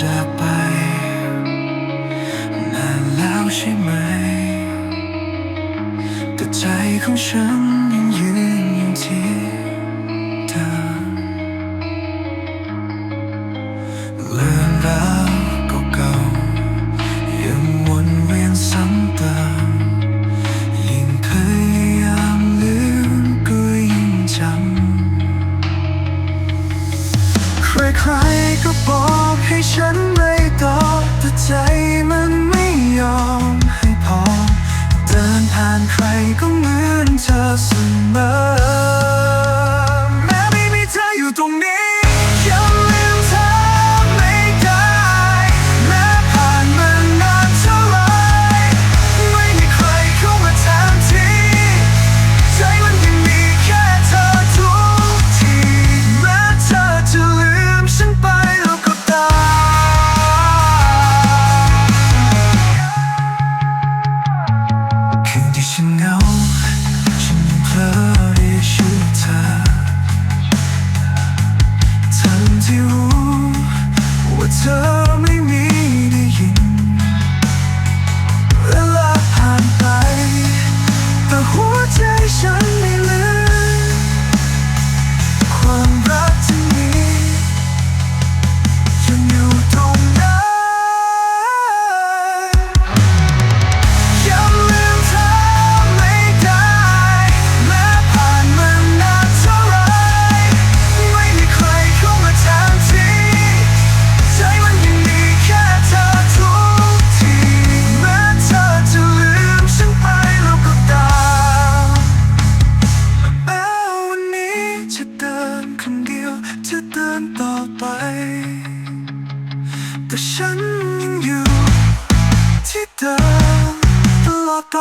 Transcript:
จากไป นานแล้วใช่ไหม แต่ใจของฉันยังยืน Summer. should เดิมตลอดไป